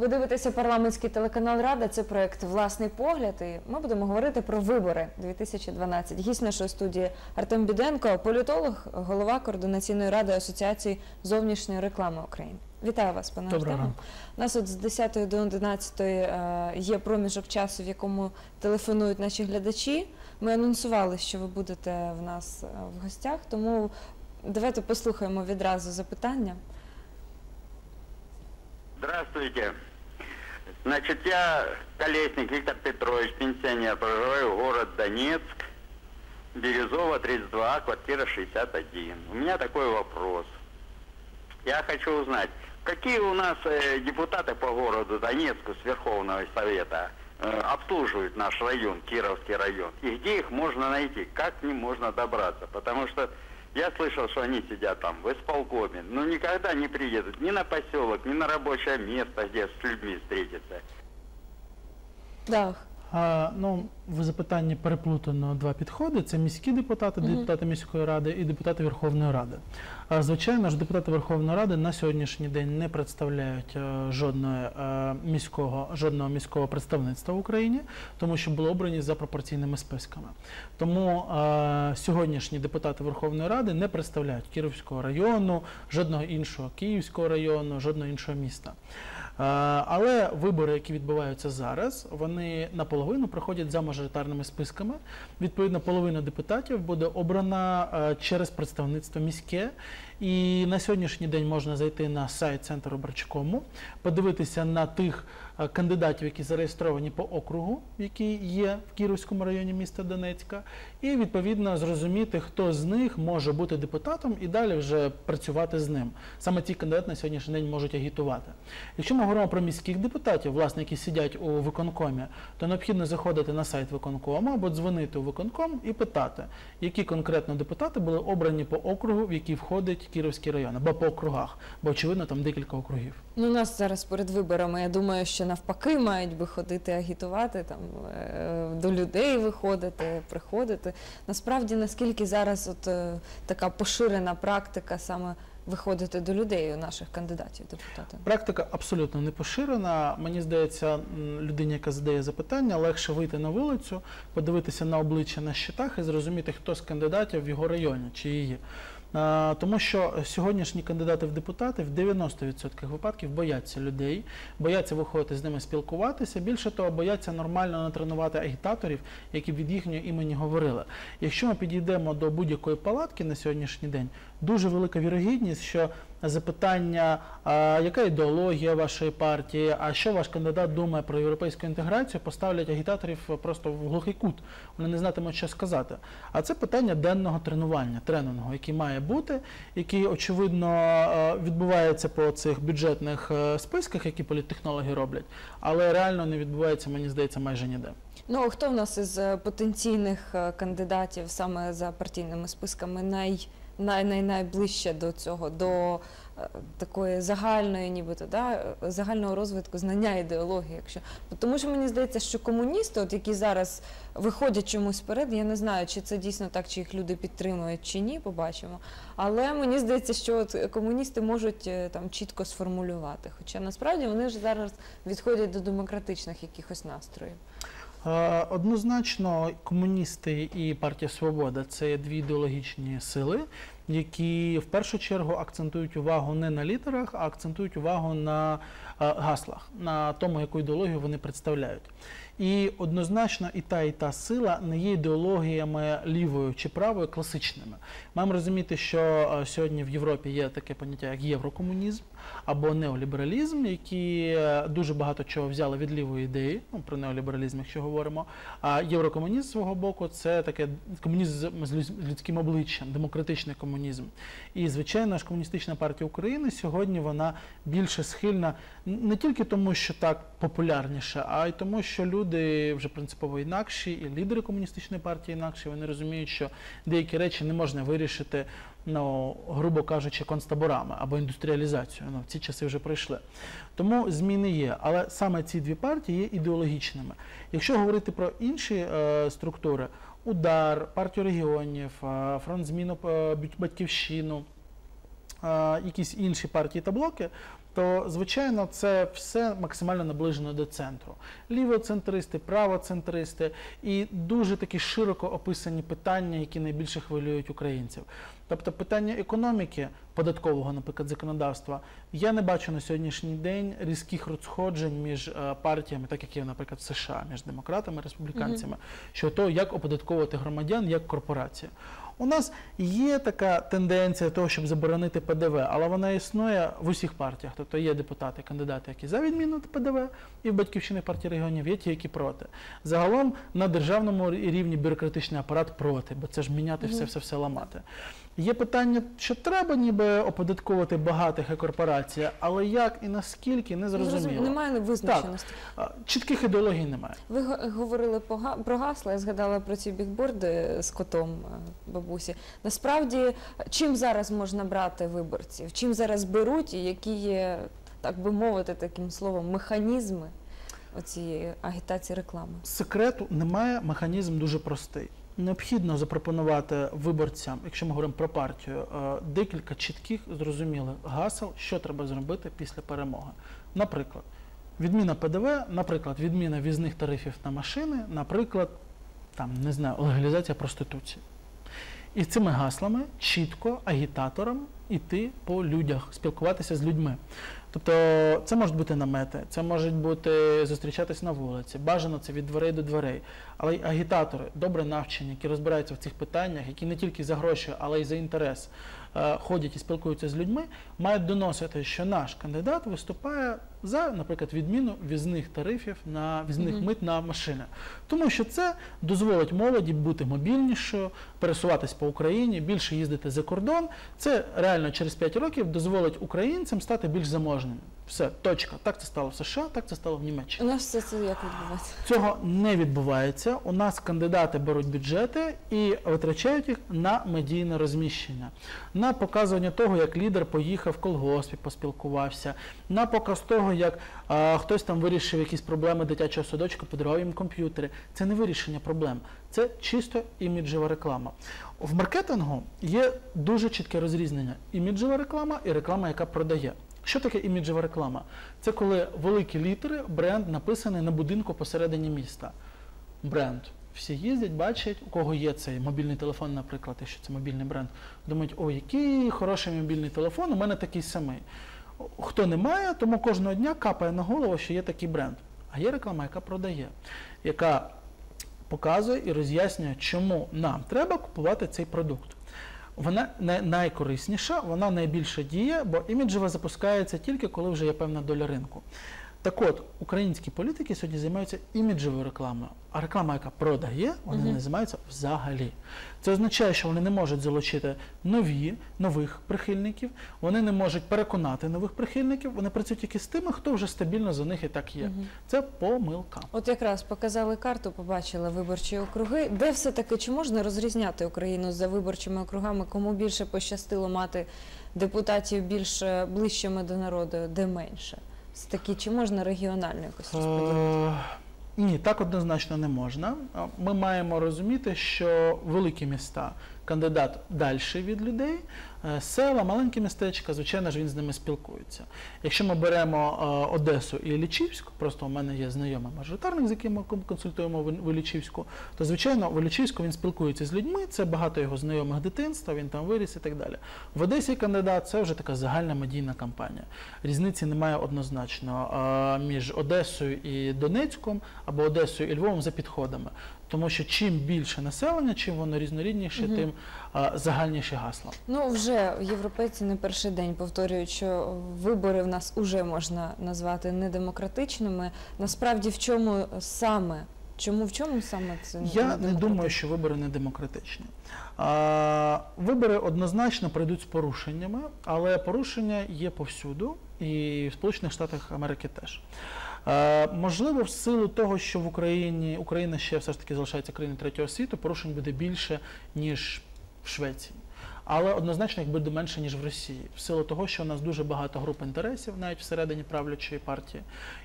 Ви дивитеся парламентський телеканал Рада. Це проект Власний погляд. І ми будемо говорити про вибори 2012. Гість нашої студії Артем Біденко, політолог, голова координаційної ради Асоціації зовнішньої реклами України. Вітаю вас, пане Доброго Артему. У нас от з 10 до 11 е, є проміжок часу, в якому телефонують наші глядачі. Ми анонсували, що ви будете в нас е, в гостях, тому давайте послухаємо відразу запитання. Здравствуйте. Значит, я Колесник Виктор Петрович, пенсионер, проживаю город Донецк, Бирюзова, 32, квартира 61. У меня такой вопрос. Я хочу узнать, какие у нас э, депутаты по городу Донецку с Верховного Совета э, обслуживают наш район, Кировский район, и где их можно найти, как к ним можно добраться, потому что я слышал, что они сидят там в исполкоме, но никогда не приедут ни на поселок, ни на рабочее место, где с людьми встретиться. Да, ну, в запитанні переплутано два підходи: це міські депутати, депутати міської ради і депутати Верховної Ради. А, звичайно ж, депутати Верховної Ради на сьогоднішній день не представляють е, жодної е, міського жодного міського представництва в Україні, тому що були обрані за пропорційними списками. Тому е, сьогоднішні депутати Верховної Ради не представляють Кіровського району, жодного іншого Київського району, жодного іншого міста. Е, Але вибори, які відбуваються зараз, вони наполовину проходять за мажоритарними списками. Відповідно, половина депутатів буде обрана е, через представництво міське. І на сьогоднішній день можна зайти на сайт Центру Барчкому, подивитися на тих е, кандидатів, які зареєстровані по округу, який є в Кіровському районі міста Донецька, і відповідно зрозуміти, хто з них може бути депутатом і далі вже працювати з ним. Саме ці кандидати на сьогоднішній день можуть агітувати. Якщо ми говоримо про міських депутатів, власне, які сидять у виконкомі, то необхідно заходити на сайт виконкому або дзвонити у виконком і питати, які конкретно депутати були обрані по округу, в який входить Кіровський район, або по округах, бо очевидно там декілька округів. Ну, у нас зараз перед виборами, я думаю, що навпаки мають би ходити агітувати, там, е, до людей виходити, приходити. Насправді, наскільки зараз от, е, така поширена практика саме виходити до людей у наших кандидатів депутатів? Практика абсолютно не поширена. Мені здається, людині, яка задає запитання, легше вийти на вулицю, подивитися на обличчя на щитах і зрозуміти, хто з кандидатів в його районі чи її. Тому що сьогоднішні кандидати в депутати в 90% випадків бояться людей, бояться виходити з ними спілкуватися. Більше того, бояться нормально натренувати агітаторів, які б від їхнього імені говорили. Якщо ми підійдемо до будь-якої палатки на сьогоднішній день, дуже велика вірогідність, що запитання, а, яка ідеологія вашої партії, а що ваш кандидат думає про європейську інтеграцію, поставлять агітаторів просто в глухий кут. Вони не знатимуть, що сказати. А це питання денного тренування, тренінгу, який має бути, який очевидно відбувається по цих бюджетних е, списках, які політтехнологи роблять, але реально не відбувається, мені здається, майже ніде. Ну, хто в нас із е, потенційних е, кандидатів саме за партійними списками най, най, най, найближче до цього, до е, такої загальної, нібито, да, загального розвитку знання ідеології? Якщо... Тому що мені здається, що комуністи, от які зараз виходять чомусь вперед, я не знаю, чи це дійсно так, чи їх люди підтримують чи ні, побачимо. Але мені здається, що от комуністи можуть е, там чітко сформулювати. Хоча насправді вони ж зараз відходять до демократичних якихось настроїв. Е, Однозначно, комуністи і партія Свобода це дві ідеологічні сили, які в першу чергу акцентують увагу не на літерах, а акцентують увагу на е, гаслах, на тому, яку ідеологію вони представляють. І однозначно і та, і та сила не є ідеологіями лівою чи правою класичними. Маємо розуміти, що е, сьогодні в Європі є таке поняття, як єврокомунізм або неолібералізм, які е, дуже багато чого взяли від лівої ідеї, ну про неолібералізм, якщо говоримо. А єврокомунізм з свого боку це таке комунізм з людським обличчям, демократичний комунізм. І звичайно ж, комуністична партія України сьогодні вона більше схильна не тільки тому, що так популярніше, а й тому, що люди вже принципово інакші, і лідери комуністичної партії інакші. Вони розуміють, що деякі речі не можна вирішити, ну грубо кажучи, концтаборами або індустріалізацією. Ну, ці часи вже пройшли. Тому зміни є, але саме ці дві партії є ідеологічними. Якщо говорити про інші е, структури, удар, партію регіонів, е, фронт зміну е, батьківщину. е, Якісь інші партії та блоки, то звичайно це все максимально наближено до центру. Лівоцентристи, правоцентристи і дуже такі широко описані питання, які найбільше хвилюють українців. Тобто питання економіки, податкового, наприклад, законодавства, я не бачу на сьогоднішній день різких розходжень між е, партіями, так як є, наприклад, в США, між демократами республіканцями, щодо того, як оподатковувати громадян як корпорації. У нас є така тенденція того, щоб заборонити ПДВ, але вона існує в усіх партіях. Тобто є депутати, кандидати, які за відміну ПДВ, і в батьківщини партії регіонів є ті, які проти. Загалом на державному рівні бюрократичний апарат проти, бо це ж міняти все, все, все ламати. Є питання, що треба ніби оподатковувати багатих корпорацій, але як і наскільки не зрозуміло. Немає визначеності. Чітких ідеологій немає. Ви го- говорили про гасла, я згадала про ці бікборди з котом е, бабусі. Насправді, чим зараз можна брати виборців? Чим зараз беруть і які є, так би мовити, таким словом, механізми оцієї агітації реклами? Секрету немає, механізм дуже простий. Необхідно запропонувати виборцям, якщо ми говоримо про партію, е, декілька чітких, зрозумілих гасел, що треба зробити після перемоги. Наприклад, відміна ПДВ, наприклад, відміна візних тарифів на машини, наприклад, там не знаю, легалізація проституції. І цими гаслами чітко агітаторам іти по людях, спілкуватися з людьми. Тобто це можуть бути намети, це можуть бути зустрічатись на вулиці, бажано це від дверей до дверей. Але й агітатори, добре навчені, які розбираються в цих питаннях, які не тільки за гроші, але й за інтерес е, ходять і спілкуються з людьми, мають доносити, що наш кандидат виступає за, наприклад, відміну візних тарифів на візних Мгм. мит на машини. Тому що це дозволить молоді бути мобільнішою, пересуватись по Україні, більше їздити за кордон. Це реально через 5 років дозволить українцям стати більш заможними. Все, точка. Так це стало в США, так це стало в Німеччині. У нас все це як відбувається? Цього не відбувається. У нас кандидати беруть бюджети і витрачають їх на медійне розміщення, на показування того, як лідер поїхав в колгоспі, поспілкувався, на показ того, як а, хтось там вирішив якісь проблеми дитячого садочка, подарував їм комп'ютери. Це не вирішення проблем, це чисто іміджева реклама. В маркетингу є дуже чітке розрізнення: іміджева реклама і реклама, яка продає. Що таке іміджева реклама? Це коли великі літери, бренд написаний на будинку посередині міста. Бренд. Всі їздять, бачать, у кого є цей мобільний телефон, наприклад, якщо це мобільний бренд, думають, о, який хороший мобільний телефон, у мене такий самий. Хто не має, тому кожного дня капає на голову, що є такий бренд. А є реклама, яка продає, яка показує і роз'яснює, чому нам треба купувати цей продукт. Вона не найкорисніша, вона найбільше діє, бо іміджева запускається тільки коли вже є певна доля ринку. Так от, українські політики сьогодні займаються іміджевою рекламою, а реклама, яка продає, вони Мгм. не займаються взагалі. Це означає, що вони не можуть залучити нові, нових прихильників, вони не можуть переконати нових прихильників, вони працюють тільки з тими, хто вже стабільно за них і так є. Мгм. Це помилка. От якраз показали карту, побачили виборчі округи. Де все-таки чи можна розрізняти Україну за виборчими округами? Кому більше пощастило мати депутатів більш е, ближчими до народу, де менше? Це такі, чи можна регіонально якось розподілити? Е, Ні, так однозначно не можна. Ми маємо розуміти, що великі міста кандидат далі від людей, е, села, маленькі містечка, звичайно ж, він з ними спілкується. Якщо ми беремо е, Одесу і Іллічівську, просто у мене є знайомий мажоритарник, з яким ми консультуємо в Іллічівську, то звичайно в Іллічівську він спілкується з людьми, це багато його знайомих дитинства, він там виріс і так далі. В Одесі кандидат це вже така загальна медійна кампанія. Різниці немає однозначно між Одесою і Донецьком або Одесою і Львовом за підходами. Тому що чим більше населення, чим воно різнорідніше, Мгм. тим а, загальніші гасла. Ну вже європейці не перший день повторюють, що вибори в нас уже можна назвати недемократичними. Насправді, в чому саме? Чому в чому саме це Я не думаю, що вибори не демократичні. А, вибори однозначно пройдуть з порушеннями, але порушення є повсюду, і в Сполучених Штатах Америки теж. Е, можливо, в силу того, що в Україні Україна ще все ж таки залишається країною третього світу, порушень буде більше, ніж в Швеції. але однозначно їх буде менше ніж в Росії, в силу того, що у нас дуже багато груп інтересів, навіть всередині правлячої партії,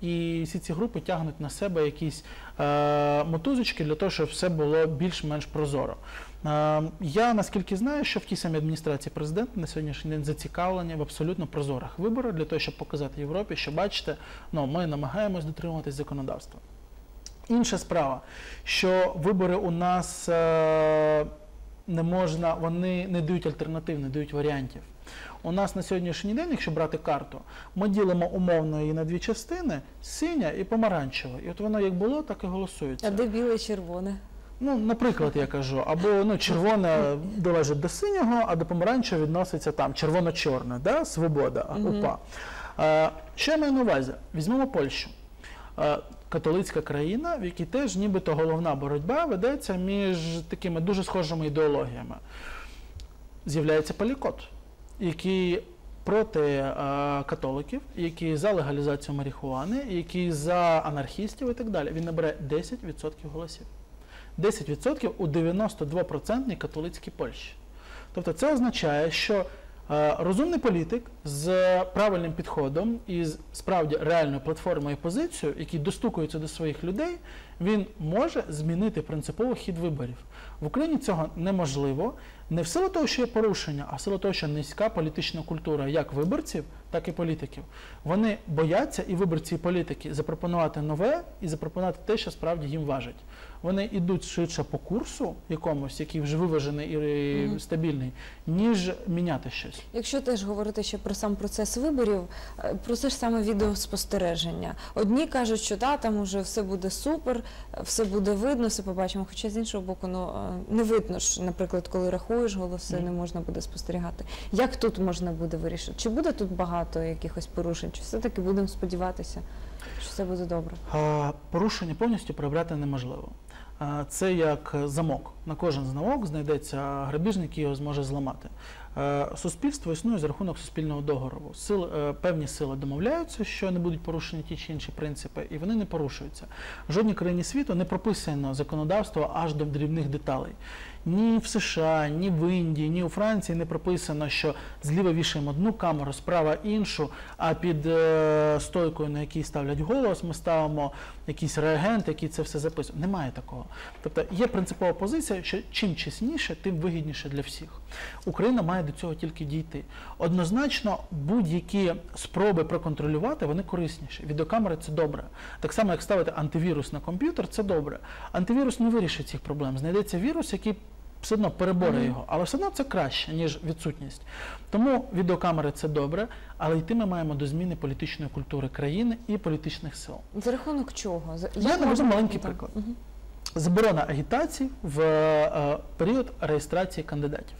і всі ці групи тягнуть на себе якісь е, мотузочки для того, щоб все було більш-менш прозоро. Е, я наскільки знаю, що в тій самій адміністрації президента на сьогоднішній день зацікавлені в абсолютно прозорих виборах для того, щоб показати Європі, що бачите, ну ми намагаємось дотримуватись законодавства. Інша справа, що вибори у нас е, не можна, вони не дають альтернатив, не дають варіантів. У нас на сьогоднішній день, якщо брати карту, ми ділимо умовно її на дві частини: синя і помаранчева. І от воно як було, так і голосується. А де біле і червоне? Ну, наприклад, я кажу, або ну, червоне належить до синього, а до помаранчевого відноситься там червоно-чорне, да? свобода. УПА. Е, що я маю на увазі? Візьмемо Польщу. Е, католицька країна, в якій теж нібито головна боротьба ведеться між такими дуже схожими ідеологіями. З'являється Палікот, який проти е, католиків, який за легалізацію марихуани, який за анархістів і так далі. Він набере 10% голосів. 10% у 92% католицькій Польщі. Тобто це означає, що е, розумний політик з правильним підходом і з справді реальною платформою і позицією, який достукується до своїх людей, він може змінити принципово хід виборів. В Україні цього неможливо не в силу того, що є порушення, а в силу того, що низька політична культура як виборців, так і політиків. Вони бояться і виборці, і політики запропонувати нове і запропонувати те, що справді їм важить. Вони йдуть швидше по курсу якомусь, який вже виважений і стабільний, ніж міняти щось. Якщо теж говорити ще про сам процес виборів, е, про це ж саме відеоспостереження. Одні кажуть, що да, там уже все буде супер, все буде видно, все побачимо. Хоча з іншого боку, ну е, не видно ж, наприклад, коли рахуєш голоси, не можна буде спостерігати. Як тут можна буде вирішити? Чи буде тут багато якихось порушень? Чи все-таки будемо сподіватися, що все буде добре? Порушення повністю прибрати неможливо. Це як замок. На кожен замок знайдеться грабіжник, який його зможе зламати. Е, Суспільство існує за рахунок суспільного договору. Сил, е, певні сили домовляються, що не будуть порушені ті чи інші принципи, і вони не порушуються. В жодній країні світу не прописано законодавство аж до дрібних деталей. Ні в США, ні в Індії, ні у Франції не прописано, що зліва вішаємо одну камеру, справа іншу, а під е, стойкою, на якій ставлять голос, ми ставимо якийсь реагент, який це все записує. Немає такого. Тобто є принципова позиція, що чим чесніше, тим вигідніше для всіх. Україна має до цього тільки дійти. Однозначно, будь-які спроби проконтролювати, вони корисніші. Відеокамери це добре. Так само, як ставити антивірус на комп'ютер, це добре. Антивірус не вирішить цих проблем. Знайдеться вірус, який все одно переборе Мгм. його, але все одно це краще, ніж відсутність. Тому відеокамери це добре, але йти ми маємо до зміни політичної культури країни і політичних сил. За рахунок чого? За- Я як наведу маленький Так. приклад. Заборона агітації в е, період реєстрації кандидатів.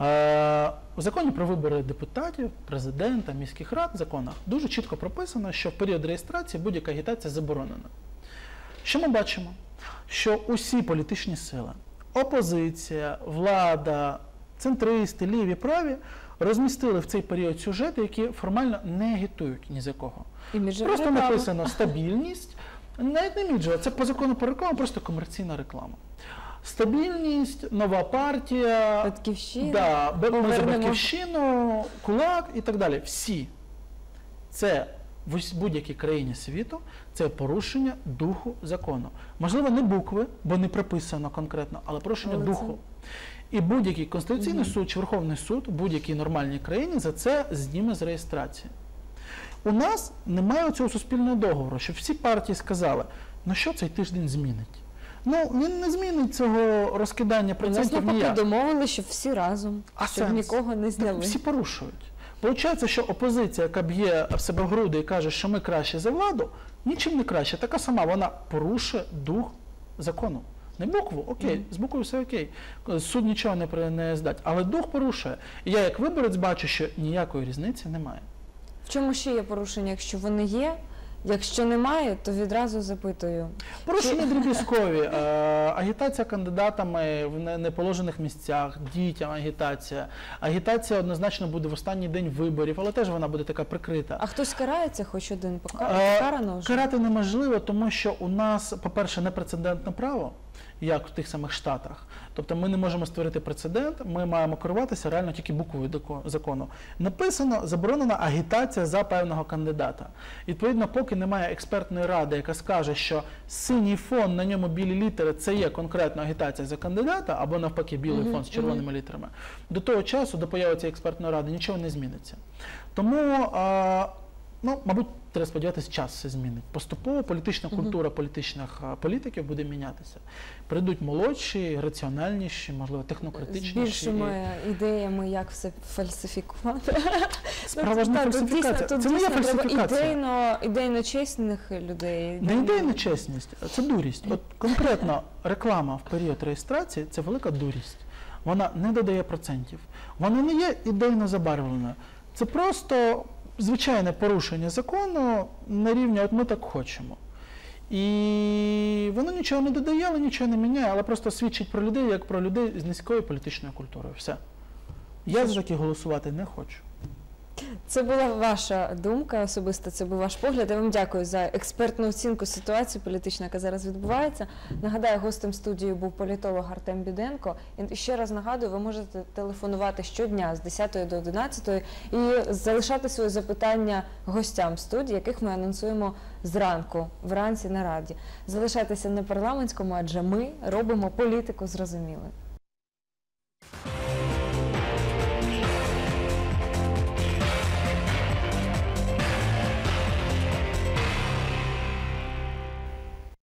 Е, у законі про вибори депутатів, президента, міських рад законах дуже чітко прописано, що в період реєстрації будь-яка агітація заборонена. Що ми бачимо? Що усі політичні сили, опозиція, влада, центристи, ліві, праві розмістили в цей період сюжети, які формально не агітують ні за кого. Іміджева Просто написано стабільність, навіть не міджова, це по закону про рекламу, просто комерційна реклама. Стабільність, нова партія, Батьківщина. да, ми за батьківщину, кулак і так далі. Всі. Це в будь-якій країні світу це порушення духу закону. Можливо, не букви, бо не прописано конкретно, але порушення Але це- духу. І будь-який конституційний Мгм. суд чи Верховний суд в будь-якій нормальній країні за це зніме з реєстрації. У нас немає цього суспільного договору, щоб всі партії сказали, ну що цей тиждень змінить. Ну, він не змінить цього розкидання процентів ніяк. домовили, щоб всі разом, А щоб сенс? нікого не Так зняли. всі порушують. Получається, що опозиція, яка б'є в себе в груди і каже, що ми краще за владу, нічим не краще. Така сама вона порушує дух закону. Не букву, окей, Мгм. з буквою все окей. Суд нічого не, при- не здать. Але дух порушує. І я, як виборець, бачу, що ніякої різниці немає. В чому ще є порушення, якщо вони є? Якщо немає, то відразу запитую. Порушення дріб'язкові, е, агітація кандидатами в неположених місцях, дітям агітація. Агітація однозначно буде в останній день виборів, але теж вона буде така прикрита. А хтось карається, хоч один Е, покарано? Карати неможливо, тому що у нас, по-перше, непрецедентне право, як в тих самих Штатах. Тобто ми не можемо створити прецедент, ми маємо керуватися реально тільки буквою закону. Написано, заборонена агітація за певного кандидата. Відповідно, поки немає експертної ради, яка скаже, що синій фон, на ньому білі літери це є конкретна агітація за кандидата, або навпаки, білий фон з червоними літерами. До того часу, до появи цієї експертної ради, нічого не зміниться. Тому, ну, мабуть, треба сподіватися, час все змінить. Поступово політична культура політичних а, політиків буде мінятися. Прийдуть молодші, раціональніші, можливо, З технократичніші. більшими ідеями, як все фальсифікувати. Справа ж не фальсифікація. Це не є фальсифікація. Ідейно, ідейно чесних людей. Не ідейна чесність, а це дурість. От конкретно реклама в період реєстрації це велика дурість. Вона не додає процентів. Вона не є ідейно забарвлена. Це просто звичайне порушення закону на рівні от ми так хочемо. І воно нічого не додає, але нічого не міняє, але просто свідчить про людей як про людей з низькою політичною культурою. Все. Я за такі голосувати не хочу. Це була ваша думка особисто, це був ваш погляд. Я вам дякую за експертну оцінку ситуації політичної, яка зараз відбувається. Нагадаю, гостем студії був політолог Артем Біденко. І ще раз нагадую, ви можете телефонувати щодня з 10 до 11 і залишати свої запитання гостям студії, яких ми анонсуємо зранку, вранці на раді. Залишайтеся на парламентському, адже ми робимо політику зрозумілою.